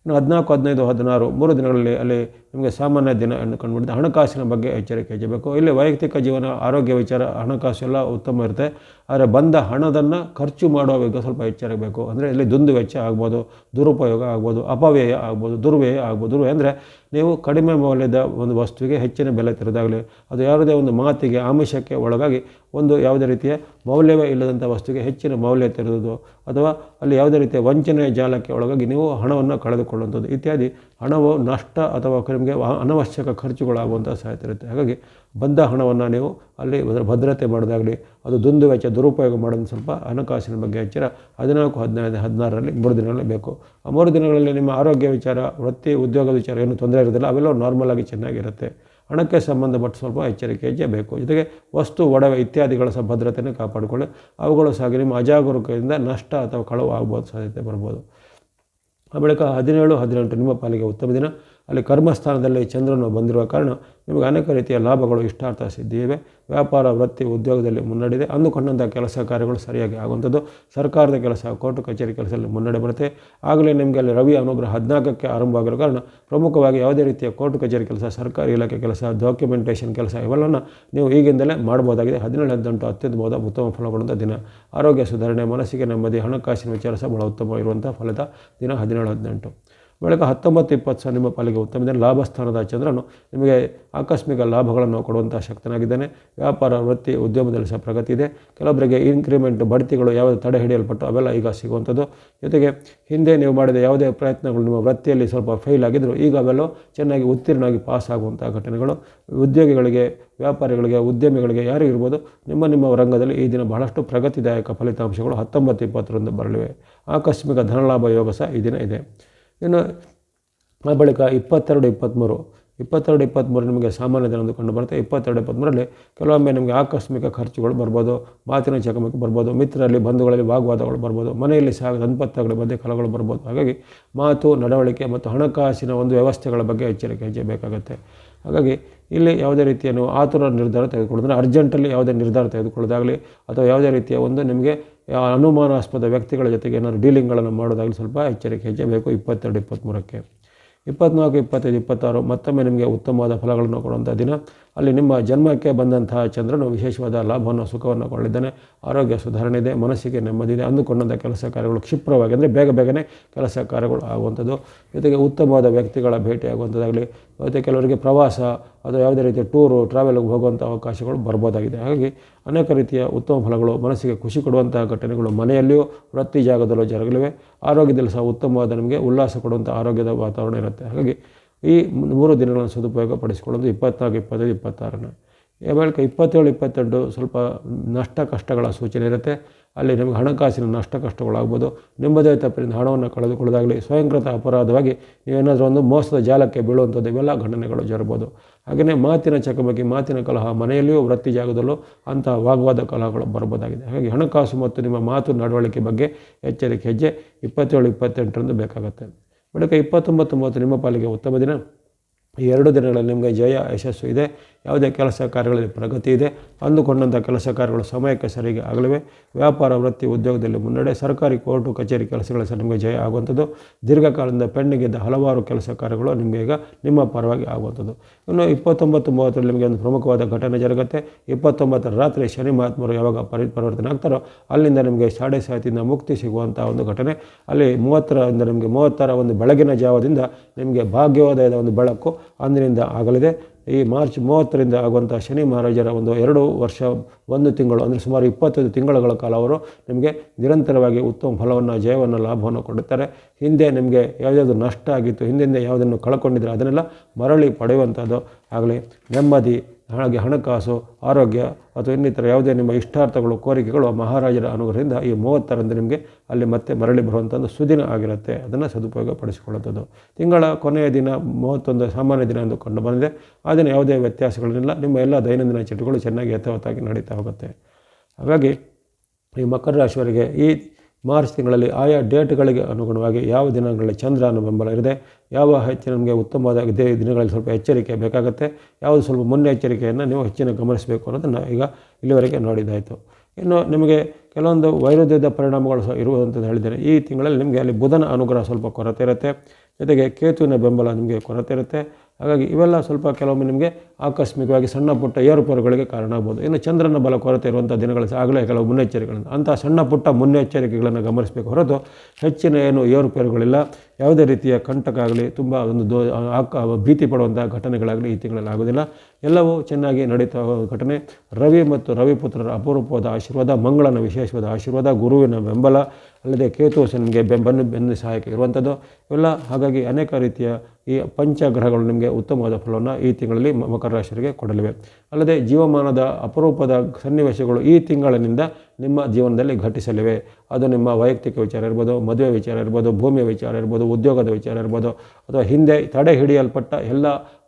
ಇನ್ನು ಹದಿನಾಲ್ಕು, ಹದಿನೈದು, ಹದಿನಾರು, ಮೂರು ದಿನಗಳಲ್ಲಿ ಅಲ್ಲಿ ನಿಮಗೆ ಸಾಮಾನ್ಯ ದಿನ ಕಂಡುಬಿಡುತ್ತೆ ಹಣಕಾಸಿನ ಬಗ್ಗೆ ಎಚ್ಚರಿಕೆ ಹೆಚ್ಚಬೇಕು ಇಲ್ಲಿ ವೈಯಕ್ತಿಕ ಜೀವನ, ಆರೋಗ್ಯ ವಿಚಾರ, ಹಣಕಾಸು ಎಲ್ಲ ಉತ್ತಮ ಇರುತ್ತೆ. ಆದರೆ ಬಂದ ಹಣದನ್ನು ಖರ್ಚು ಮಾಡುವ ಬಗ್ಗೆ ಸ್ವಲ್ಪ ಎಚ್ಚರಿಕಬೇಕು ಅಂದರೆ ಇಲ್ಲಿ ದುಂದು ವೆಚ್ಚ ಆಗ್ಬೋದು, ದುರುಪಯೋಗ ಆಗ್ಬೋದು, ಅಪವ್ಯಯ ಆಗ್ಬೋದು, ದುರ್ವ್ಯಯ ಆಗ್ಬೋದು. ದುರ್ವ್ಯಯ ಅಂದರೆ ನೀವು ಕಡಿಮೆ ಮೌಲ್ಯದ ಒಂದು ವಸ್ತುವಿಗೆ ಹೆಚ್ಚಿನ ಬೆಲೆ ತೆರೆದಾಗಲಿ, ಅದು ಯಾವುದೇ ಒಂದು ಮಾತಿಗೆ ಆಮಿಷಕ್ಕೆ ಒಳಗಾಗಿ ಒಂದು ಯಾವುದೇ ರೀತಿಯ ಮೌಲ್ಯವೇ ಇಲ್ಲದಂಥ ವಸ್ತುವಿಗೆ ಹೆಚ್ಚಿನ ಮೌಲ್ಯ ತೆರೆದು ಅಥವಾ ಅಲ್ಲಿ ಯಾವುದೇ ರೀತಿಯ ವಂಚನೆಯ ಜಾಲಕ್ಕೆ ಒಳಗಾಗಿ ನೀವು ಹಣವನ್ನು ಕಳೆದುಕೊಳ್ಳುವಂಥದ್ದು ಇತ್ಯಾದಿ ಹಣವು ನಷ್ಟ ಅಥವಾ ನಿಮಗೆ ಅನವಶ್ಯಕ ಖರ್ಚುಗಳಾಗುವಂಥ ಸಾಧ್ಯತೆ ಇರುತ್ತೆ. ಹಾಗಾಗಿ ಬಂದ ಹಣವನ್ನು ನೀವು ಅಲ್ಲಿ ಭದ್ರತೆ ಮಾಡೋದಾಗಲಿ, ಅದು ದುಂದು ವೆಚ್ಚ, ದುರುಪಯೋಗ ಮಾಡೋದು ಸ್ವಲ್ಪ ಹಣಕಾಸಿನ ಬಗ್ಗೆ ಎಚ್ಚರ ಹದಿನಾಲ್ಕು, ಹದಿನೈದು, ಹದಿನಾರರಲ್ಲಿ ಮೂರು ದಿನಗಳಲ್ಲಿ ಬೇಕು. ಆ ಮೂರು ದಿನಗಳಲ್ಲಿ ನಿಮ್ಮ ಆರೋಗ್ಯ ವಿಚಾರ, ವೃತ್ತಿ ಉದ್ಯೋಗ ವಿಚಾರ ಏನು ತೊಂದರೆ ಇರೋದಿಲ್ಲ ಅವೆಲ್ಲ ನಾರ್ಮಲ್ ಆಗಿ ಚೆನ್ನಾಗಿರುತ್ತೆ. ಹಣಕ್ಕೆ ಸಂಬಂಧಪಟ್ಟ ಸ್ವಲ್ಪ ಎಚ್ಚರಿಕೆ ಬೇಕು ಜೊತೆಗೆ ವಸ್ತು, ಒಡವೆ ಇತ್ಯಾದಿಗಳ ಸಹ ಭದ್ರತೆಯನ್ನು ಕಾಪಾಡಿಕೊಳ್ಳಿ. ಅವುಗಳು ಸಹ ನಿಮ್ಮ ಅಜಾಗರೂಕದಿಂದ ನಷ್ಟ ಅಥವಾ ಕಳವು ಆಗ್ಬೋದು ಸಾಧ್ಯತೆ ಬರ್ಬೋದು ಆ ಬಳಿಕ ಹದಿನೇಳು, ಹದಿನೆಂಟು ನಿಮ್ಮ ಪಾಲಿಗೆ ಉತ್ತಮ ದಿನ. ಅಲ್ಲಿ ಕರ್ಮಸ್ಥಾನದಲ್ಲಿ ಚಂದ್ರನು ಬಂದಿರುವ ಕಾರಣ ನಿಮಗೆ ಅನೇಕ ರೀತಿಯ ಲಾಭಗಳು, ಇಷ್ಟಾರ್ಥ ಸಿದ್ಧಿ ಇವೆ. ವ್ಯಾಪಾರ, ವೃತ್ತಿ, ಉದ್ಯೋಗದಲ್ಲಿ ಮುನ್ನಡೆದೆ. ಅಂದುಕೊಂಡಂಥ ಕೆಲಸ ಕಾರ್ಯಗಳು ಸರಿಯಾಗಿ ಆಗುವಂಥದ್ದು. ಸರ್ಕಾರದ ಕೆಲಸ, ಕೋರ್ಟ್, ಕಚೇರಿ ಕೆಲಸದಲ್ಲಿ ಮುನ್ನಡೆ ಬರುತ್ತೆ. ಆಗಲೇ ನಿಮಗೆ ಅಲ್ಲಿ ರವಿ ಅನುಗ್ರಹ ಹದಿನಾಲ್ಕಕ್ಕೆ ಆರಂಭ ಕಾರಣ ಪ್ರಮುಖವಾಗಿ ಯಾವುದೇ ರೀತಿಯ ಕೋರ್ಟ್, ಕಚೇರಿ ಕೆಲಸ, ಸರ್ಕಾರಿ ಇಲಾಖೆ ಕೆಲಸ ಡಾಕ್ಯುಮೆಂಟೇಷನ್ ಕೆಲಸ ಇವೆಲ್ಲವನ್ನು ನೀವು ಈಗಿಂದಲೇ ಮಾಡ್ಬೋದಾಗಿದೆ ಹದಿನೇಳು ಹದಿನೆಂಟು ಅತ್ಯುತ್ತಮವಾದ ಉತ್ತಮ ಫಲಗಳಂತ ದಿನ. ಆರೋಗ್ಯ ಸುಧಾರಣೆ, ಮನಸ್ಸಿಗೆ ನೆಮ್ಮದಿ, ಹಣಕಾಸಿನ ವಿಚಾರ ಸಹ ಬಹಳ ಉತ್ತಮ ಇರುವಂಥ ಫಲದ ದಿನ ಹದಿನೇಳು ಹದಿನೆಂಟು ಬಳಿಕ ಹತ್ತೊಂಬತ್ತು ಇಪ್ಪತ್ತು ಸಾವಿರ ನಿಮ್ಮ ಪಾಲಿಗೆ ಉತ್ತಮ. ಲಾಭ ಸ್ಥಾನದ ಚಂದ್ರನು ನಿಮಗೆ ಆಕಸ್ಮಿಕ ಲಾಭಗಳನ್ನು ಕೊಡುವಂಥ ಶಕ್ತನಾಗಿದ್ದಾನೆ. ವ್ಯಾಪಾರ, ವೃತ್ತಿ, ಉದ್ಯಮದಲ್ಲಿ ಸಹ ಪ್ರಗತಿ ಇದೆ. ಕೆಲವೊಬ್ಬರಿಗೆ ಇನ್ಕ್ರಿಮೆಂಟ್ ಬಡ್ತಿಗಳು ಯಾವುದು ತಡೆ ಹಿಡಿಯಲ್ಪಟ್ಟು ಅವೆಲ್ಲ ಈಗ ಸಿಗುವಂಥದ್ದು. ಜೊತೆಗೆ ಹಿಂದೆ ನೀವು ಮಾಡಿದ ಯಾವುದೇ ಪ್ರಯತ್ನಗಳು ನಿಮ್ಮ ವೃತ್ತಿಯಲ್ಲಿ ಸ್ವಲ್ಪ ಫೇಲ್ ಆಗಿದ್ದರೂ ಈಗ ಅವೆಲ್ಲೋ ಚೆನ್ನಾಗಿ ಉತ್ತೀರ್ಣವಾಗಿ ಪಾಸ್ ಆಗುವಂಥ ಘಟನೆಗಳು. ಉದ್ಯೋಗಿಗಳಿಗೆ, ವ್ಯಾಪಾರಿಗಳಿಗೆ, ಉದ್ಯಮಿಗಳಿಗೆ ಯಾರು ಇರ್ಬೋದು, ನಿಮ್ಮ ನಿಮ್ಮ ರಂಗದಲ್ಲಿ ಈ ದಿನ ಬಹಳಷ್ಟು ಪ್ರಗತಿದಾಯಕ ಫಲಿತಾಂಶಗಳು ಹತ್ತೊಂಬತ್ತು ಇಪ್ಪತ್ತರಂದು ಬರಲಿವೆ. ಆಕಸ್ಮಿಕ ಧನಲಾಭ ಯೋಗ ಸಹ ಈ ದಿನ ಇದೆ. ಇನ್ನು ಆ ಬಳಿಕ ಇಪ್ಪತ್ತೆರಡು ಇಪ್ಪತ್ತ್ಮೂರು ಇಪ್ಪತ್ತೆರಡು ಇಪ್ಪತ್ತ್ಮೂರು ನಿಮಗೆ ಸಾಮಾನ್ಯ ದಿನದಂದು ಕಂಡು ಬರುತ್ತೆ. ಇಪ್ಪತ್ತೆರಡು ಇಪ್ಪತ್ತ್ಮೂರರಲ್ಲಿ ಕೆಲವೊಮ್ಮೆ ನಿಮಗೆ ಆಕಸ್ಮಿಕ ಖರ್ಚುಗಳು ಬರ್ಬೋದು, ಮಾತಿನ ಚಕಮಕಿ ಬರ್ಬೋದು, ಮಿತ್ರರಲ್ಲಿ ಬಂಧುಗಳಲ್ಲಿ ವಾಗ್ವಾದಗಳು ಬರ್ಬೋದು, ಮನೆಯಲ್ಲಿ ಸಹ ದಂಪತ್ಯಗಳ ಬಗ್ಗೆ ಕಲಗಳು ಬರ್ಬೋದು. ಹಾಗಾಗಿ ಮಾತು, ನಡವಳಿಕೆ ಮತ್ತು ಹಣಕಾಸಿನ ಒಂದು ವ್ಯವಸ್ಥೆಗಳ ಬಗ್ಗೆ ಎಚ್ಚರಿಕೆ ಹೆಜ್ಜೆ ಬೇಕಾಗುತ್ತೆ. ಹಾಗಾಗಿ ಇಲ್ಲಿ ಯಾವುದೇ ರೀತಿಯ ನೀವು ಆತುರ ನಿರ್ಧಾರ ತೆಗೆದುಕೊಳ್ಳೋದ್ರೆ ಅರ್ಜೆಂಟಲ್ಲಿ ಯಾವುದೇ ನಿರ್ಧಾರ ತೆಗೆದುಕೊಳ್ಳೋದಾಗಲಿ ಅಥವಾ ಯಾವುದೇ ರೀತಿಯ ಒಂದು ನಿಮಗೆ ಅನುಮಾನಾಸ್ಪದ ವ್ಯಕ್ತಿಗಳ ಜೊತೆಗೆ ಏನಾದರೂ ಡೀಲಿಂಗ್ಗಳನ್ನು ಮಾಡೋದಾಗಲಿ ಸ್ವಲ್ಪ ಎಚ್ಚರಿಕೆ ಹೆಜ್ಜೆ ಬೇಕು ಇಪ್ಪತ್ತೆರಡು ಇಪ್ಪತ್ತ್ಮೂರಕ್ಕೆ ಇಪ್ಪತ್ತ್ನಾಲ್ಕು ಇಪ್ಪತ್ತೈದು, ಇಪ್ಪತ್ತಾರು ಮತ್ತೊಮ್ಮೆ ನಿಮಗೆ ಉತ್ತಮವಾದ ಫಲಗಳನ್ನು ಕೊಡುವಂಥ ದಿನ. ಅಲ್ಲಿ ನಿಮ್ಮ ಜನ್ಮಕ್ಕೆ ಬಂದಂತಹ ಚಂದ್ರನು ವಿಶೇಷವಾದ ಲಾಭವನ್ನು ಸುಖವನ್ನು ಕೊಳ್ಳಿದ್ದಾನೆ. ಆರೋಗ್ಯ ಸುಧಾರಣೆ ಇದೆ, ಮನಸ್ಸಿಗೆ ನೆಮ್ಮದಿ ಇದೆ. ಅಂದುಕೊಂಡಂಥ ಕೆಲಸ ಕಾರ್ಯಗಳು ಕ್ಷಿಪ್ರವಾಗಿ ಅಂದರೆ ಬೇಗ ಬೇಗನೆ ಕೆಲಸ ಕಾರ್ಯಗಳು ಆಗುವಂಥದ್ದು. ಜೊತೆಗೆ ಉತ್ತಮವಾದ ವ್ಯಕ್ತಿಗಳ ಭೇಟಿ ಆಗುವಂಥದ್ದಾಗಲಿ ಮತ್ತು ಕೆಲವರಿಗೆ ಪ್ರವಾಸ ಅಥವಾ ಯಾವುದೇ ರೀತಿಯ ಟೂರು ಟ್ರಾವೆಲ್ಗೆ ಹೋಗುವಂಥ ಅವಕಾಶಗಳು ಬರ್ಬೋದಾಗಿದೆ. ಹಾಗಾಗಿ ಅನೇಕ ರೀತಿಯ ಉತ್ತಮ ಫಲಗಳು ಮನಸ್ಸಿಗೆ ಖುಷಿ ಕೊಡುವಂತಹ ಘಟನೆಗಳು ಮನೆಯಲ್ಲಿಯೂ, ವೃತ್ತಿ ಜಾಗದಲ್ಲೂ ಜರುಗಲಿವೆ. ಆರೋಗ್ಯದಲ್ಲಿ ಸಹ ಉತ್ತಮವಾದ ನಿಮಗೆ ಉಲ್ಲಾಸ ಕೊಡುವಂಥ ಆರೋಗ್ಯದ ವಾತಾವರಣ ಇರುತ್ತೆ. ಹಾಗಾಗಿ ಈ ಮೂರು ದಿನಗಳನ್ನು ಸದುಪಯೋಗ ಪಡಿಸಿಕೊಳ್ಳೋದು ಇಪ್ಪತ್ನಾಲ್ಕು, ಇಪ್ಪತ್ತೈದು, ಇಪ್ಪತ್ತಾರನ್ನು. ಈ ಬಳಿಕ ಇಪ್ಪತ್ತೇಳು, ಇಪ್ಪತ್ತೆಂಟು ಸ್ವಲ್ಪ ನಷ್ಟ ಕಷ್ಟಗಳ ಸೂಚನೆ ಇರುತ್ತೆ. ಅಲ್ಲಿ ನಿಮಗೆ ಹಣಕಾಸಿನ ನಷ್ಟ ಕಷ್ಟಗಳಾಗ್ಬೋದು. ನಿಮ್ಮದೇ ತಪ್ಪಿನಿಂದ ಹಣವನ್ನು ಕಳೆದುಕೊಳ್ಳೋದಾಗಲಿ, ಸ್ವಯಂಕೃತ ಅಪರಾಧವಾಗಿ ನೀವೇನಾದರೂ ಒಂದು ಮೋಸದ ಜಾಲಕ್ಕೆ ಬೀಳುವಂಥದ್ದು, ಇವೆಲ್ಲ ಘಟನೆಗಳು ಜರಬೋದು ಹಾಗೆಯೇ ಮಾತಿನ ಚಕಮಕಿ, ಮಾತಿನ ಕಲಹ ಮನೆಯಲ್ಲಿಯೂ ವೃತ್ತಿ ಜಾಗದಲ್ಲೂ ಅಂತಹ ವಾಗ್ವಾದ ಕಲಹಗಳು ಬರ್ಬೋದಾಗಿದೆ ಹಾಗಾಗಿ ಹಣಕಾಸು ಮತ್ತು ನಿಮ್ಮ ಮಾತು ನಡವಳಿಕೆ ಬಗ್ಗೆ ಎಚ್ಚರಿಕೆ ಹೆಜ್ಜೆ ಇಪ್ಪತ್ತೇಳು, ಇಪ್ಪತ್ತೆಂಟರಂದು ಬೇಕಾಗುತ್ತೆ. ಬಳಿಕ ಇಪ್ಪತ್ತೊಂಬತ್ತು ಮೂವತ್ತು ನಿಮ್ಮ ಪಾಲಿಗೆ ಉತ್ತಮ ದಿನ. ಈ ಎರಡು ದಿನಗಳಲ್ಲಿ ನಿಮಗೆ ಜಯ ಯಶಸ್ಸು ಇದೆ. ಯಾವುದೇ ಕೆಲಸ ಕಾರ್ಯಗಳಲ್ಲಿ ಪ್ರಗತಿ ಇದೆ. ಅಂದುಕೊಂಡಂಥ ಕೆಲಸ ಕಾರ್ಯಗಳು ಸಮಯಕ್ಕೆ ಸರಿಗೆ ಆಗಲಿವೆ. ವ್ಯಾಪಾರ, ವೃತ್ತಿ, ಉದ್ಯೋಗದಲ್ಲಿ ಮುನ್ನಡೆ, ಸರ್ಕಾರಿ, ಕೋರ್ಟು, ಕಚೇರಿ ಕೆಲಸಗಳ ನಿಮಗೆ ಜಯ ಆಗುವಂಥದ್ದು. ದೀರ್ಘಕಾಲದಿಂದ ಪೆಂಡಿಗಿದ್ದ ಹಲವಾರು ಕೆಲಸ ಕಾರ್ಯಗಳು ನಿಮಗೆ ಈಗ ನಿಮ್ಮ ಪರವಾಗಿ ಆಗುವಂಥದ್ದು. ಇನ್ನು ಇಪ್ಪತ್ತೊಂಬತ್ತು ಮೂವತ್ತರಲ್ಲಿ ನಿಮಗೆ ಒಂದು ಪ್ರಮುಖವಾದ ಘಟನೆ ಜರುಗುತ್ತೆ. ಇಪ್ಪತ್ತೊಂಬತ್ತರ ರಾತ್ರಿ ಶನಿ ಮಹಾತ್ಮರು ಯಾವಾಗ ಪರಿ, ಪರಿವರ್ತನೆ ಆಗ್ತಾರೋ ಅಲ್ಲಿಂದ ನಿಮಗೆ ಸಾಡೆ ಸಾತಿಯಿಂದ ಮುಕ್ತಿ ಸಿಗುವಂಥ ಒಂದು ಘಟನೆ. ಅಲ್ಲಿ ಮೂವತ್ತರಿಂದ ನಿಮಗೆ ಮೂವತ್ತರ ಒಂದು ಬೆಳಗಿನ ಜಾವದಿಂದ ನಿಮಗೆ ಭಾಗ್ಯೋದಯದ ಒಂದು ಬೆಳಕು ಅಂದಿನಿಂದ ಆಗಲಿದೆ. ಈ ಮಾರ್ಚ್ ಮೂವತ್ತರಿಂದ ಆಗುವಂಥ ಶನಿ ಮಹಾರಾಜರ ಒಂದು ಎರಡು ವರ್ಷ, ಒಂದು ತಿಂಗಳು, ಅಂದರೆ ಸುಮಾರು ಇಪ್ಪತ್ತೈದು ತಿಂಗಳುಗಳ ಕಾಲ ಅವರು ನಿಮಗೆ ನಿರಂತರವಾಗಿ ಉತ್ತಮ ಫಲವನ್ನು, ಜಯವನ್ನು, ಲಾಭವನ್ನು ಕೊಡುತ್ತಾರೆ. ಹಿಂದೆ ನಿಮಗೆ ಯಾವುದಾದ್ರು ನಷ್ಟ ಆಗಿತ್ತು ಹಿಂದಿಂದ ಯಾವುದನ್ನು ಕಳ್ಕೊಂಡಿದ್ರೆ ಅದನ್ನೆಲ್ಲ ಮರಳಿ ಪಡೆಯುವಂಥದ್ದು ಆಗಲಿ, ನೆಮ್ಮದಿ ಹಾಗೆ ಹಣಕಾಸು, ಆರೋಗ್ಯ ಅಥವಾ ಇನ್ನಿತರ ಯಾವುದೇ ನಿಮ್ಮ ಇಷ್ಟಾರ್ಥಗಳು, ಕೋರಿಕೆಗಳು ಮಹಾರಾಜರ ಅನುಗ್ರಹದಿಂದ ಈ ಮೂವತ್ತರಂದು ನಿಮಗೆ ಅಲ್ಲಿ ಮತ್ತೆ ಮರಳಿ ಬರುವಂಥ ಒಂದು ಸುದಿನ ಆಗಿರುತ್ತೆ. ಅದನ್ನು ಸದುಪಯೋಗ ಪಡಿಸಿಕೊಳ್ಳುತ್ತದೆ ತಿಂಗಳ ಕೊನೆಯ ದಿನ, ಮೂವತ್ತೊಂದು ಸಾಮಾನ್ಯ ದಿನ ಎಂದು ಕಂಡು ಬಂದಿದೆ. ಆ ದಿನ ಯಾವುದೇ ವ್ಯತ್ಯಾಸಗಳನ್ನಿಲ್ಲ. ನಿಮ್ಮ ಎಲ್ಲ ದೈನಂದಿನ ಚಟುಗಳು ಚೆನ್ನಾಗಿ ಯಥಾವತ್ತಾಗಿ ನಡೀತಾ ಹೋಗುತ್ತೆ. ಹಾಗಾಗಿ ಈ ಮಕರ ರಾಶಿಯವರಿಗೆ ಈ ಮಾರ್ಚ್ ತಿಂಗಳಲ್ಲಿ ಆಯಾ ಡೇಟ್ಗಳಿಗೆ ಅನುಗುಣವಾಗಿ ಯಾವ ದಿನಗಳಲ್ಲಿ ಚಂದ್ರನ ಬೆಂಬಲ ಇರದೆ ಯಾವ ಹೆಚ್ಚಿನ ನಮಗೆ ಉತ್ತಮವಾದ ಇದೇ ದಿನಗಳಲ್ಲಿ ಸ್ವಲ್ಪ ಎಚ್ಚರಿಕೆ ಬೇಕಾಗುತ್ತೆ, ಯಾವುದು ಸ್ವಲ್ಪ ಮುನ್ನೆಚ್ಚರಿಕೆಯನ್ನು ನೀವು ಹೆಚ್ಚಿನ ಗಮನಿಸಬೇಕು ಅನ್ನೋದನ್ನು ಈಗ ಇಲ್ಲಿವರೆಗೆ ನೋಡಿದ್ದಾಯಿತು. ಇನ್ನು ನಿಮಗೆ ಕೆಲವೊಂದು ವೈರುಧ್ಯದ ಪರಿಣಾಮಗಳು ಸಹ ಇರುವುದಂತ ಹೇಳಿದ್ದೇನೆ ಈ ತಿಂಗಳಲ್ಲಿ ನಿಮಗೆ ಅಲ್ಲಿ ಬುಧನ ಅನುಗ್ರಹ ಸ್ವಲ್ಪ ಕೊರತೆ ಇರುತ್ತೆ, ಜೊತೆಗೆ ಕೇತುವಿನ ಬೆಂಬಲ ನಿಮಗೆ ಕೊರತೆ ಇರುತ್ತೆ ಹಾಗಾಗಿ ಇವೆಲ್ಲ ಸ್ವಲ್ಪ ಕೆಲವೊಮ್ಮೆ ನಿಮಗೆ ಆಕಸ್ಮಿಕವಾಗಿ ಸಣ್ಣ ಪುಟ್ಟ ಏರುಪೇರುಗಳಿಗೆ ಕಾರಣ ಆಗ್ಬೋದು. ಇನ್ನು ಚಂದ್ರನ ಬಲ ಕೊರತೆ ಇರುವಂಥ ದಿನಗಳ ಆಗಲೇ ಕೆಲವು ಮುನ್ನೆಚ್ಚರಿಕೆಗಳನ್ನು ಅಂಥ ಸಣ್ಣ ಪುಟ್ಟ ಮುನ್ನೆಚ್ಚರಿಕೆಗಳನ್ನು ಗಮನಿಸಬೇಕು ಹೊರತು ಹೆಚ್ಚಿನ ಏನು ಏರುಪೇರುಗಳಿಲ್ಲ. ಯಾವುದೇ ರೀತಿಯ ಕಂಟಕ ಆಗಲಿ, ತುಂಬ ಒಂದು ದೋ ಭೀತಿ ಪಡುವಂಥ ಘಟನೆಗಳಾಗಲಿ ಈ ತಿಂಗಳಲ್ಲಿ ಆಗೋದಿಲ್ಲ. ಎಲ್ಲವೂ ಚೆನ್ನಾಗಿ ನಡೀತಾ ಘಟನೆ. ರವಿ ಮತ್ತು ರವಿಪುತ್ರರ ಅಪರೂಪವಾದ ಆಶೀರ್ವಾದ, ಮಂಗಳನ ವಿಶೇಷವಾದ ಆಶೀರ್ವಾದ, ಗುರುವಿನ ಬೆಂಬಲ ಅಲ್ಲದೆ ಕೇತು ನಿಮಗೆ ಬೆನ್ನು ಬೆಂದು ಸಹಾಯಕ ಇರುವಂಥದ್ದು. ಇವೆಲ್ಲ ಹಾಗಾಗಿ ಅನೇಕ ರೀತಿಯ ಈ ಪಂಚಗ್ರಹಗಳು ನಿಮಗೆ ಉತ್ತಮವಾದ ಫಲವನ್ನು ಈ ತಿಂಗಳಲ್ಲಿ ಮಕರ ರಾಶಿಯರಿಗೆ ಕೊಡಲಿವೆ. ಅಲ್ಲದೆ ಜೀವಮಾನದ ಅಪರೂಪದ ಸನ್ನಿವೇಶಗಳು ಈ ತಿಂಗಳಿನಿಂದ ನಿಮ್ಮ ಜೀವನದಲ್ಲಿ ಘಟಿಸಲಿವೆ. ಅದು ನಿಮ್ಮ ವೈಯಕ್ತಿಕ ವಿಚಾರ ಇರ್ಬೋದು, ಮದುವೆ ವಿಚಾರ ಇರ್ಬೋದು, ಭೂಮಿಯ ವಿಚಾರ ಇರ್ಬೋದು, ಉದ್ಯೋಗದ ವಿಚಾರ ಇರ್ಬೋದು, ಅಥವಾ ಹಿಂದೆ ತಡೆ ಹಿಡಿಯಲ್ಪಟ್ಟ ಎಲ್ಲ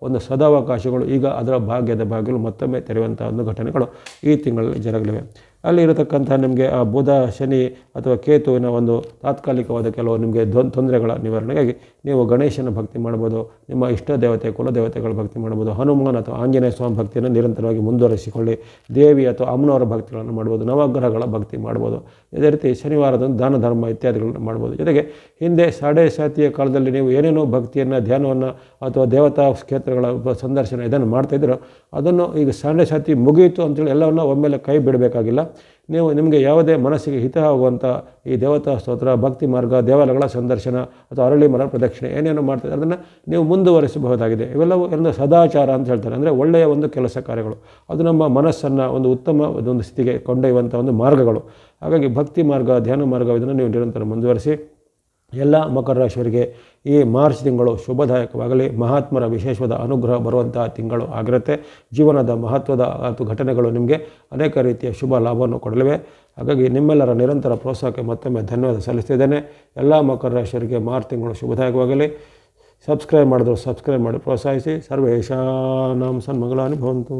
ಒಂದು ಸದಾವಕಾಶಗಳು ಈಗ ಅದರ ಭಾಗ್ಯದ ಬಾಗಿಲು ಮತ್ತೊಮ್ಮೆ ತೆರೆಯುವಂಥ ಒಂದು ಘಟನೆಗಳು ಈ ತಿಂಗಳಲ್ಲಿ ಜರಗಲಿವೆ. ಅಲ್ಲಿ ಇರತಕ್ಕಂಥ ನಿಮಗೆ ಆ ಬುಧ, ಶನಿ ಅಥವಾ ಕೇತುವಿನ ಒಂದು ತಾತ್ಕಾಲಿಕವಾದ ಕೆಲವು ನಿಮಗೆ ತೊಂದರೆಗಳ ನಿವಾರಣೆಗಾಗಿ ನೀವು ಗಣೇಶನ ಭಕ್ತಿ ಮಾಡ್ಬೋದು ನಿಮ್ಮ ಇಷ್ಟ ದೇವತೆ ಕುಲದೇವತೆಗಳ ಭಕ್ತಿ ಮಾಡ್ಬೋದು. ಹನುಮಾನ್ ಅಥವಾ ಆಂಜನೇಯ ಸ್ವಾಮಿ ಭಕ್ತಿಯನ್ನು ನಿರಂತರವಾಗಿ ಮುಂದುವರಿಸಿಕೊಳ್ಳಿ. ದೇವಿ ಅಥವಾ ಅಮ್ಮನವರ ಭಕ್ತಿಗಳನ್ನು ಮಾಡ್ಬೋದು. ನವಗ್ರಹಗಳ ಭಕ್ತಿ ಮಾಡ್ಬೋದು. ಇದೇ ರೀತಿ ಶನಿವಾರದಂದು ದಾನ, ಧರ್ಮ ಇತ್ಯಾದಿಗಳನ್ನು ಮಾಡ್ಬೋದು. ಜೊತೆಗೆ ಹಿಂದೆ ಸಾಡೆ ಸಾತಿಯ ಕಾಲದಲ್ಲಿ ನೀವು ಏನೇನೋ ಭಕ್ತಿಯನ್ನು, ಧ್ಯಾನವನ್ನು ಅಥವಾ ದೇವತಾ ಕ್ಷೇತ್ರಗಳ ಸಂದರ್ಶನ ಇದನ್ನು ಮಾಡ್ತಾಯಿದ್ರು ಅದನ್ನು ಈಗ ಸಾಡೆ ಸಾತಿ ಮುಗಿಯಿತು ಅಂತೇಳಿ ಎಲ್ಲವನ್ನು ಒಮ್ಮೆಲೆ ಕೈ ಬಿಡಬೇಕಾಗಿಲ್ಲ. ನೀವು ನಿಮಗೆ ಯಾವುದೇ ಮನಸ್ಸಿಗೆ ಹಿತ ಆಗುವಂಥ ಈ ದೇವತಾ ಸ್ತೋತ್ರ, ಭಕ್ತಿ ಮಾರ್ಗ, ದೇವಾಲಯಗಳ ಸಂದರ್ಶನ ಅಥವಾ ಅರಳಿ ಮರ ಪ್ರದಕ್ಷಿಣೆ ಏನೇನು ಮಾಡ್ತಾರೆ ಅದನ್ನು ನೀವು ಮುಂದುವರಿಸಬಹುದಾಗಿದೆ. ಇವೆಲ್ಲವೂ ಎಲ್ಲ ಸದಾಚಾರ ಅಂತ ಹೇಳ್ತಾರೆ. ಅಂದರೆ ಒಳ್ಳೆಯ ಒಂದು ಕೆಲಸ ಕಾರ್ಯಗಳು. ಅದು ನಮ್ಮ ಮನಸ್ಸನ್ನು ಒಂದು ಉತ್ತಮ ಒಂದು ಸ್ಥಿತಿಗೆ ಕೊಂಡೊಯ್ಯುವಂಥ ಒಂದು ಮಾರ್ಗಗಳು. ಹಾಗಾಗಿ ಭಕ್ತಿ ಮಾರ್ಗ, ಧ್ಯಾನ ಮಾರ್ಗ ಇದನ್ನು ನೀವು ನಿರಂತರ ಮುಂದುವರಿಸಿ. ಎಲ್ಲ ಮಕರ ರಾಶಿಯವರಿಗೆ ಈ ಮಾರ್ಚ್ ತಿಂಗಳು ಶುಭದಾಯಕವಾಗಲಿ. ಮಹಾತ್ಮರ ವಿಶೇಷವಾದ ಅನುಗ್ರಹ ಬರುವಂತಹ ತಿಂಗಳು ಆಗಿರುತ್ತೆ. ಜೀವನದ ಮಹತ್ವದ ಅಥವಾ ಘಟನೆಗಳು ನಿಮಗೆ ಅನೇಕ ರೀತಿಯ ಶುಭ ಲಾಭವನ್ನು ಕೊಡಲಿವೆ. ಹಾಗಾಗಿ ನಿಮ್ಮೆಲ್ಲರ ನಿರಂತರ ಪ್ರೋತ್ಸಾಹಕ್ಕೆ ಮತ್ತೊಮ್ಮೆ ಧನ್ಯವಾದ ಸಲ್ಲಿಸ್ತಿದ್ದೇನೆ ಎಲ್ಲ ಮಕರ ರಾಶಿಯವರಿಗೆ ಮಾರ್ಚ್ ತಿಂಗಳು ಶುಭದಾಯಕವಾಗಲಿ. ಸಬ್ಸ್ಕ್ರೈಬ್ ಮಾಡಿದ್ರು ಸಬ್ಸ್ಕ್ರೈಬ್ ಮಾಡಿ ಪ್ರೋತ್ಸಾಹಿಸಿ. ಸರ್ವೇಶಾನಾಂ ಸನ್ಮಂಗಲಾನಿ ಭವಂತು.